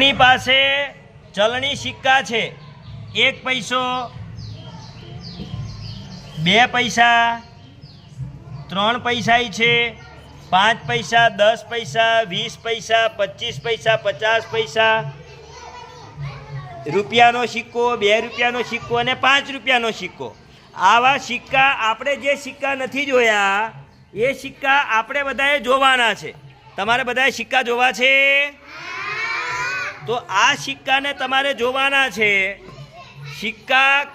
એની પાસે ચલણી સિક્કા છે. એક પૈસો, બે પૈસા, ત્રણ પૈસા છે. પાંચ પૈસા, દસ પૈસા, વીસ પૈસા, પચીસ પૈસા, પચાસ પૈસા. રૂપિયાનો સિક્કો, બે રૂપિયાનો સિક્કો અને પાંચ રૂપિયાનો સિક્કો. આવા સિક્કા આપણે જે સિક્કા નથી જોયા, એ સિક્કા આપણે બધાએ જોવાના છે. તમારે બધાએ સિક્કા જોવા છે? તો આ સિક્કાને તમારે જોવાના છે. સિક્કા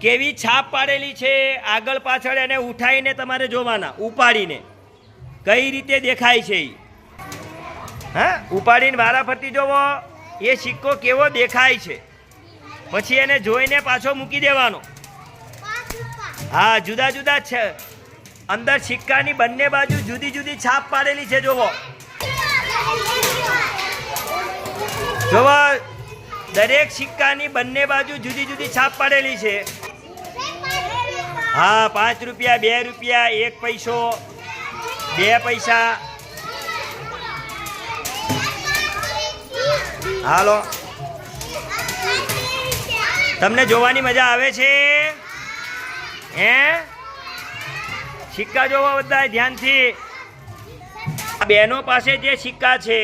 કેવી છાપ પાડેલી છે, આગળ પાછળ એને ઉઠાઈને તમારે જોવાના, ઉપાડીને. કઈ રીતે દેખાય છે એ હા? ઉપાડીને વારા ફરતી જોવો, એ સિક્કો કેવો દેખાય છે. પછી એને જોઈને પાછો મૂકી દેવાનો. હા, જુદા જુદા છે. અંદર સિક્કાની બંને બાજુ જુદી જુદી છાપ પાડેલી છે, જોવો. જોવો દરેક સિક્કાની બંને બાજુ જુદી જુદી છાપ પાડેલી છે. હા, પાંચ રૂપિયા, બે રૂપિયા, એક પૈસો, બે પૈસા. હાલો. તમને જોવાની મજા આવે છે? હે? સિક્કા જોવા બધા ધ્યાનથી. બહેનો પાસે જે સિક્કા છે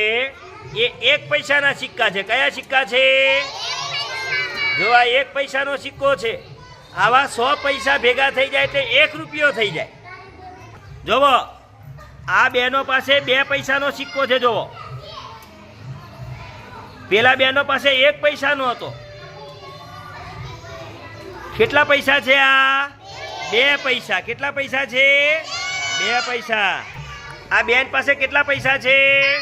એ એક પૈસાના સિક્કા છે. કયા સિક્કા છે? જો આ એક પૈસાનો સિક્કો છે, આવા સો પૈસા ભેગા થઈ જાય એટલે એક રૂપિયો થઈ જાય. જોવો, આ બહેનો પાસે બે પૈસાનો સિક્કો છે, જોવો. પેલા બહેનો પાસે એક પૈસાનો હતો. કેટલા પૈસા છે આ? બે પૈસા. કેટલા પૈસા છે? બે પૈસા. આ બેન પાસે કેટલા પૈસા છે?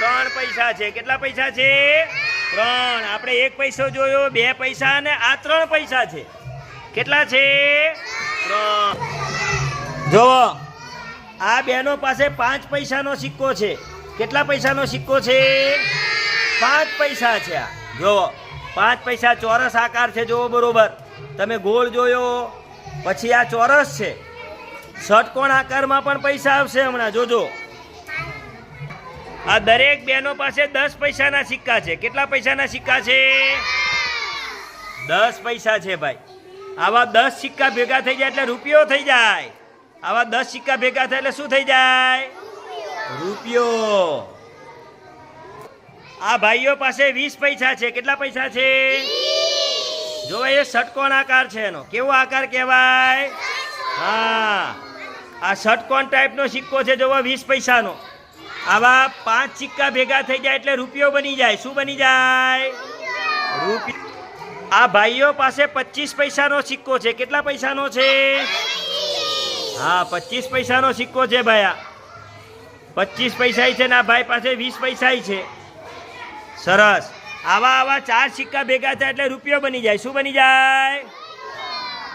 ત્રણ પૈસા છે. કેટલા પૈસા છે? ત્રણ. આપણે એક પૈસો જોયો, બે પૈસા અને આ ત્રણ પૈસા છે. કેટલા છે? ત્રણ. જુઓ આ બેનો પાસે પાંચ પૈસાનો સિક્કો છે. કેટલા પૈસાનો સિક્કો છે? પાંચ પૈસા છે આ. જુઓ પાંચ પૈસા ચોરસ આકાર છે જુઓ બરોબર. તમે ગોળ જોયો, પછી આ ચોરસ છે. ષટકોણ આકારમાં પણ પૈસા આવશે હમણાં, જોજો. આ દરેક બહેનો પાસે દસ પૈસાના સિક્કા છે. કેટલા પૈસાના સિક્કા છે? દસ પૈસા છે ભાઈ. આવા દસ સિક્કા ભેગા થઈ જાય એટલે રૂપિયો થઈ જાય. આવા દસ સિક્કા ભેગા થાય એટલે શું થઈ જાય? રૂપિયો. આ ભાઈઓ પાસે વીસ પૈસા છે. કેટલા પૈસા છે? જો એ ષટકોણ આકાર છે એનો. કેવો આકાર કહેવાય? હા. આ ષટકોણ ટાઈપનો સિક્કો છે. જોવા, વીસ પૈસાનો. આવા પાંચ સિક્કા ભેગા થઈ જાય એટલે રૂપિયો બની જાય. શું બની જાય? આ ભાઈઓ પાસે પચીસ પૈસાનો સિક્કો છે. કેટલા પૈસાનો છે? હા, પચીસ પૈસાનો સિક્કો છે ભાઈ આ પચીસ પૈસા છે ને આ ભાઈ પાસે વીસ પૈસા છે. સરસ. આવા આવા ચાર સિક્કા ભેગા થાય એટલે રૂપિયો બની જાય. શું બની જાય?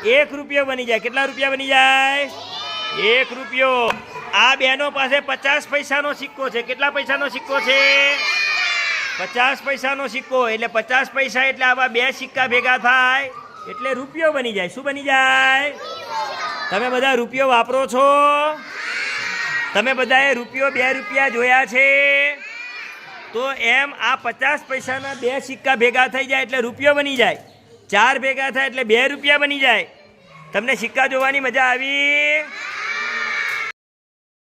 એક રૂપિયો બની જાય. કેટલા રૂપિયા બની જાય? એક રૂપિયો. આ બહેનો પાસે પચાસ પૈસાનો સિક્કો છે. કેટલા પૈસાનો સિક્કો છે? પચાસ પૈસાનો સિક્કો. એટલે પચાસ પૈસા એટલે આવા બે સિક્કા ભેગા થાય. એટલે રૂપિયો બની જાય. શું બની જાય? તમે બધા રૂપિયો વાપરો છો? તમે બધાએ રૂપિયો બે રૂપિયા જોયા છે? તો એમ આ પચાસ પૈસાના બે સિક્કા ભેગા થઈ જાય એટલે રૂપિયો બની જાય. ચાર ભેગા થાય એટલે બે રૂપિયા બની જાય. તમને સિક્કા જોવાની મજા આવી?